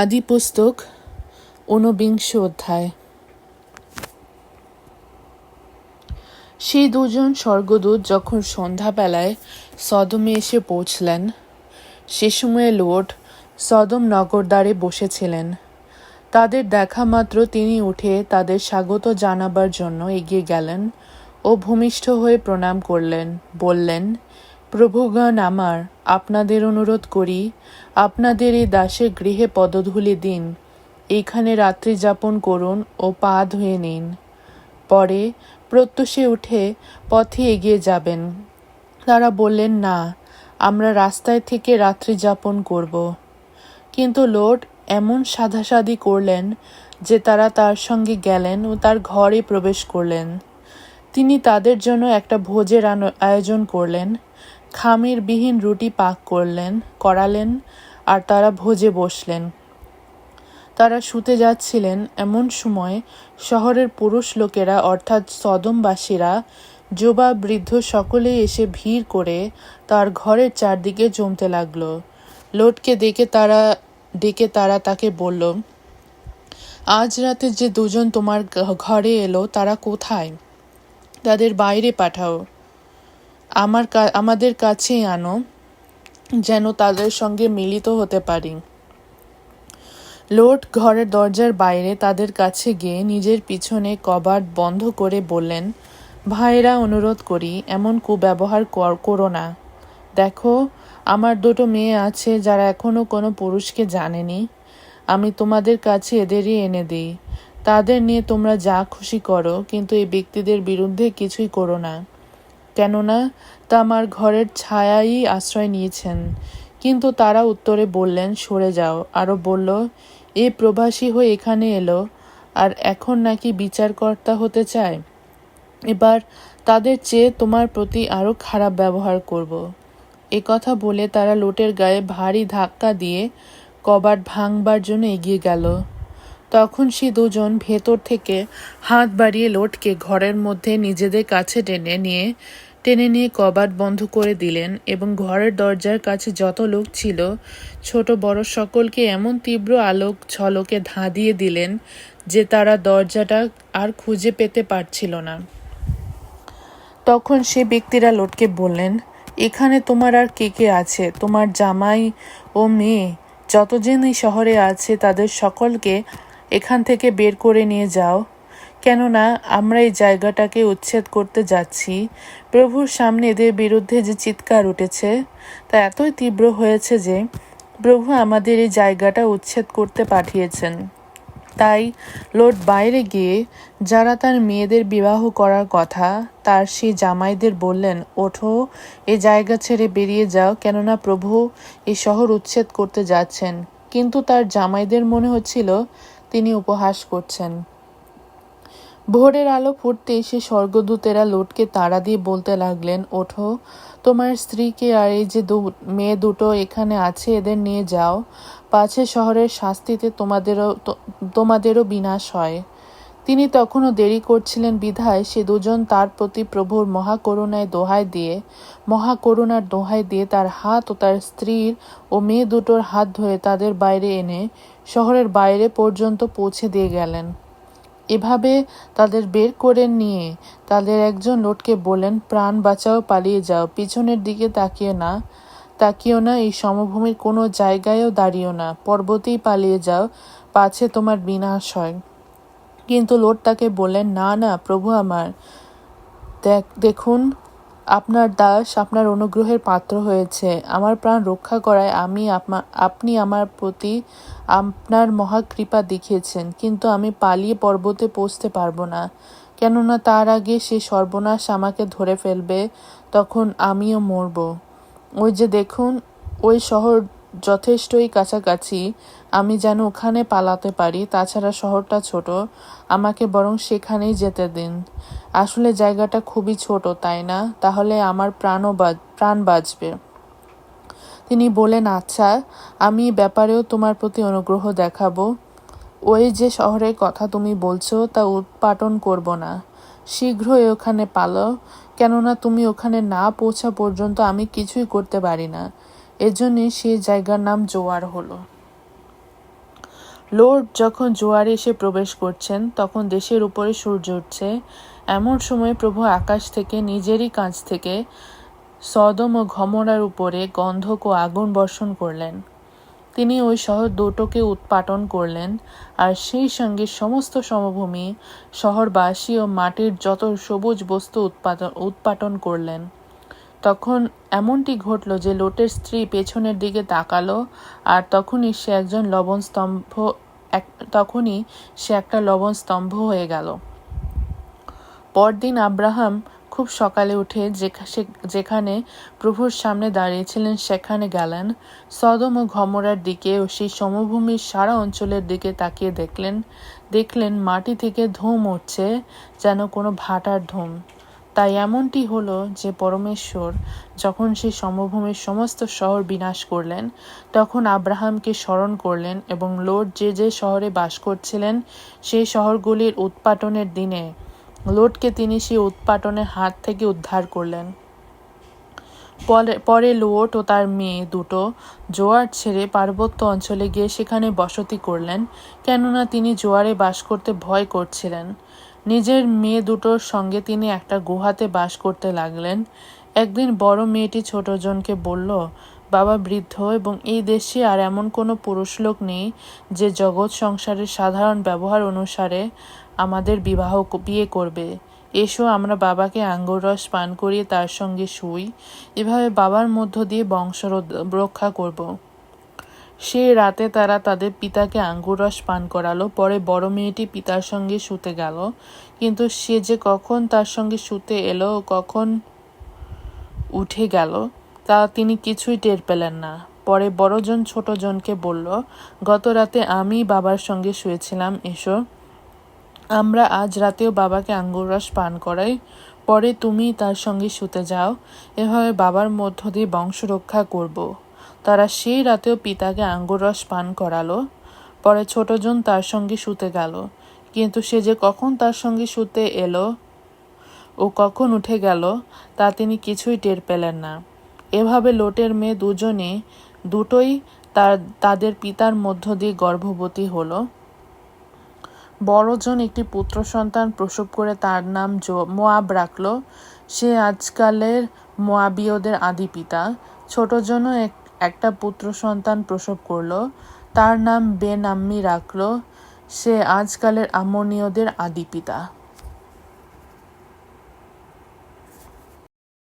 আদি পুস্তক ঊনবিংশ অধ্যায়। সেই দুজন স্বর্গদূত যখন সন্ধ্যাবেলায় সদমে এসে পৌঁছলেন, সে সময়ে লোট সদম নগরদ্বারে বসেছিলেন। তাদের দেখা মাত্র তিনি উঠে তাদের স্বাগত জানাবার জন্য এগিয়ে গেলেন ও ভূমিষ্ঠ হয়ে প্রণাম করলেন, বললেন প্রভুগণ আমার, আপনাদের অনুরোধ করি, আপনাদের এই দাসের গৃহে পদধূলি দিন, এইখানে রাত্রি যাপন করুন ও পা ধুয়ে নিন। পরে প্রত্যুষে উঠে পথে এগিয়ে যাবেন। তারা বললেন, না, আমরা রাস্তায় থেকে রাত্রি যাপন করব। কিন্তু লোড এমন সাধাসাধি করলেন যে তারা তার সঙ্গে গেলেন ও তার ঘরে প্রবেশ করলেন। তিনি তাদের জন্য একটা ভোজের আয়োজন করলেন। খামির বিহীন রুটি পাক করলেন, করালেন, আর তারা ভোজে বসলেন। তারা শুতে যাচ্ছিলেন এমন সময় শহরের পুরুষ লোকেরা, অর্থাৎ সদমবাসীরা যুবা বৃদ্ধ সকলেই এসে ভিড় করে তার ঘরের চারদিকে জমতে লাগল। লোটকে দেখে তারা, ডেকে তারা তাকে বলল, আজ রাতে যে দুজন তোমার ঘরে এলো, তারা কোথায়? তাদের বাইরে পাঠাও। আমার আমাদের কাছেই আনো, যেন তাদের সঙ্গে মিলিত হতে পারি। লোট ঘরের দরজার বাইরে তাদের কাছে গিয়ে নিজের পিছনে কবাট বন্ধ করে বললেন ভাইরা অনুরোধ করি, এমন কুব্যবহার কর- করো না। দেখো, আমার দুটো মেয়ে আছে যারা এখনও কোনো পুরুষকে জানেনি। আমি তোমাদের কাছে এদেরই এনে দিই। তাদের নিয়ে তোমরা যা খুশি করো, কিন্তু এই ব্যক্তিদের বিরুদ্ধে কিছুই করো না। কেননা তা আমার ঘরের ছায়াই আশ্রয় নিয়েছেন। কিন্তু তারা উত্তরে বললেন, সরে যাও। আরও বলল, এ প্রবাসী হয়ে এখানে এলো, আর এখন নাকি বিচারকর্তা হতে চায়। এবার তাদের চেয়ে তোমার প্রতি আরও খারাপ ব্যবহার করব। এ কথা বলে তারা লোটের গায়ে ভারী ধাক্কা দিয়ে কবাট ভাঙবার জন্য এগিয়ে গেল। তখন সে দুজন ভেতর থেকে হাত বাড়িয়ে লোটকে ঘরের মধ্যে নিজেদের কাছে টেনে নিয়ে টেনে নিয়ে কবাট বন্ধ করে দিলেন এবং ঘরের দরজার কাছে যত লোক ছিল, ছোট বড় সকলকে এমন তীব্র আলোক ঝলকে ধাঁধিয়ে দিলেন যে তারা দরজাটা আর খুঁজে পেতে পারছিল না। তখন সে ব্যক্তিরা লোটকে বললেন, এখানে তোমার আর কে কে আছে? তোমার জামাই ও মেয়ে? যতজন এই শহরে আছে, তাদের সকলকে এখান থেকে বের করে নিয়ে যাও। কেননা আমরা এই জায়গাটাকে উচ্ছেদ করতে যাচ্ছি। প্রভুর সামনে এদের বিরুদ্ধে যে চিৎকার উঠেছে, তা এতই তীব্র হয়েছে যে প্রভু আমাদের এই জায়গাটা উচ্ছেদ করতে পাঠিয়েছেন। তাই লোট বাইরে গিয়ে যারা তার মেয়েদের বিবাহ করার কথা, তার সেই জামাইদের বললেন, ওঠো, এ জায়গা ছেড়ে বেরিয়ে যাও, কেননা প্রভু এই শহর উচ্ছেদ করতে যাচ্ছেন। কিন্তু তার জামাইদের মনে হচ্ছিল তিনি উপহাস করছেন। ভোরের আলো ফুটতে সে স্বর্গদূতেরা লোটকে তাড়া দিয়ে বলতে লাগলেন, ওঠো, তোমার স্ত্রীকে আর এই যে দু, মেয়ে দুটো এখানে আছে, এদের নিয়ে যাও। পাছে শহরের শাস্তিতে তোমাদেরও তোমাদেরও বিনাশ হয়। তিনি তখনও দেরি করছিলেন বিধায় সে দুজন তার প্রতি প্রভুর মহাকরুণায় দোহাই দিয়ে, মহাকরুণার দোহাই দিয়ে তার হাত ও তার স্ত্রীর ও মেয়ে দুটোর হাত ধরে তাদের বাইরে এনে শহরের বাইরে পর্যন্ত পৌঁছে দিয়ে গেলেন। এভাবে তাদের বের করে নিয়ে তাদের একজন লোটকে বলেন প্রাণ বাঁচাও, পালিয়ে যাও। পিছনের দিকে তাকিয়ে না, তাকিও না, এই সমভূমির কোনো জায়গায়ও দাঁড়িও না। পর্বতেই পালিয়ে যাও, পাছে তোমার বিনাশ হয়। কিন্তু লোট তাকে বললেন, না না, প্রভু আমার। দেখ, দেখুন, আপনার দাস আপনার অনুগ্রহের পাত্র হয়েছে। আমার প্রাণ রক্ষা করায় আমি আপনা- আমার প্রতি আপনার মহাকৃপা দেখিয়েছেন, কিন্তু আমি পালিয়ে পর্বতে পৌঁছতে পারব না। কেননা তার আগে সে সর্বনাশ আমাকে ধরে ফেলবে, তখন আমিও মরব। ওই যে দেখুন, ওই শহর যথেষ্টই কাছাকাছি, আমি যেন ওখানে পালাতে পারি, তাছাড়া শহরটা ছোট, আমাকে বরং সেখানেই যেতে দিন। আসলে জায়গাটা খুবই ছোট, তাই না? তাহলে আমার প্রাণও প্রাণ বাঁচবে। তিনি বলেন আচ্ছা আমি ব্যাপারেও তোমার প্রতি অনুগ্রহ দেখাবো। ওই যে শহরের কথা তুমি বলছো, তা উৎপাটন করব না। শীঘ্রই ওখানে পালো। কেননা তুমি ওখানে না পৌঁছা পর্যন্ত আমি কিছুই করতে পারি না। এজন্যই সে জায়গার নাম জোয়ার হলো। লোড যখন জোয়ারে এসে প্রবেশ করছেন, তখন দেশের উপরে সূর্য উঠছে। এমন সময় প্রভু আকাশ থেকে, নিজেরই কাছ থেকে, সদম ও ঘমরার উপরে গন্ধক ও আগুন বর্ষণ করলেন। তিনি ওই শহর দুটোকে উৎপাটন করলেন, আর সেই সঙ্গে সমস্ত সমভূমি, শহরবাসী ও মাটির যত সবুজ বস্তু উৎপাদন উৎপাটন করলেন। তখন এমনটি ঘটল যে লোটের স্ত্রী পেছনের দিকে তাকালো, আর তখনই সে একজন লবণ স্তম্ভ, এক, তখনই সে একটা লবণ স্তম্ভ হয়ে গেল। পরদিন আব্রাহাম খুব সকালে উঠে যেখানে প্রভুর সামনে দাঁড়িয়েছিলেন সেখানে গেলেন। সদম ও ঘমরার দিকে ও সেই সমভূমির সারা অঞ্চলের দিকে তাকিয়ে দেখলেন দেখলেন মাটি থেকে ধুম উঠছে, যেন কোনো ভাটার ধুম। তাই এমনটি হলো যে পরমেশ্বর যখন সেই সমভূমির সমস্ত শহর বিনাশ করলেন, তখন আব্রাহামকে স্মরণ করলেন এবং লোট যে যে শহরে বাস করছিলেন সেই শহরগুলির উৎপাটনের দিনে লোটকে তিনি সেই উৎপাটনের হাত থেকে উদ্ধার করলেন। পরে পরে লোট ও তার মেয়ে দুটো জোয়ার ছেড়ে পার্বত্য অঞ্চলে গিয়ে সেখানে বসতি করলেন, কেননা তিনি জোয়ারে বাস করতে ভয় করছিলেন। নিজের মেয়ে দুটোর সঙ্গে তিনি একটা গুহাতে বাস করতে লাগলেন। একদিন বড় মেয়েটি ছোট জনকে বলল, বাবা বৃদ্ধ এবং এই দেশে আর এমন কোনো পুরুষ লোক নেই যে জগৎ সংসারের সাধারণ ব্যবহার অনুসারে আমাদের বিবাহ বিয়ে করবে। এসো আমরা বাবাকে আঙ্গুর রস পান করিয়ে তার সঙ্গে শুই। এভাবে বাবার মধ্য দিয়ে বংশ রক্ষা করব। সেই রাতে তারা তাদের পিতাকে আঙ্গুর রস পান করালো, পরে বড় মেয়েটি পিতার সঙ্গে শুতে গেল। কিন্তু সে যে কখন তার সঙ্গে শুতে এলো কখন উঠে গেল, তা তিনি কিছুই টের পেলেন না। পরে বড়জন ছোট জনকে বলল, গত রাতে আমি বাবার সঙ্গে শুয়েছিলাম, এসো। আমরা আজ রাতেও বাবাকে আঙ্গুর রস পান করাই। পরে তুমি তার সঙ্গে শুতে যাও। এভাবে বাবার মধ্য দিয়ে বংশ রক্ষা করব। তারা সেই রাতেও পিতাকে আঙ্গুর রস পান করালো। পরে ছোটজন তার সঙ্গে শুতে গেল। কিন্তু সে যে কখন তার সঙ্গে শুতে এলো ও কখন উঠে গেল, তা তিনি কিছুই টের পেলেন না। এভাবে লোটের মেয়ে দুজনে দুটোই তার, তাদের পিতার মধ্য দিয়ে গর্ভবতী হলো। বড়জন একটি পুত্র সন্তান প্রসব করে তার নাম মোয়াব রাখল। সে আজকালের মোয়াবিয়দের আদি পিতা। ছোটজনও এক একটা পুত্র সন্তান প্রসব করল। তার নাম বেনাম্মি রাখল। সে আজকালের আমনীয়দের আদি পিতা।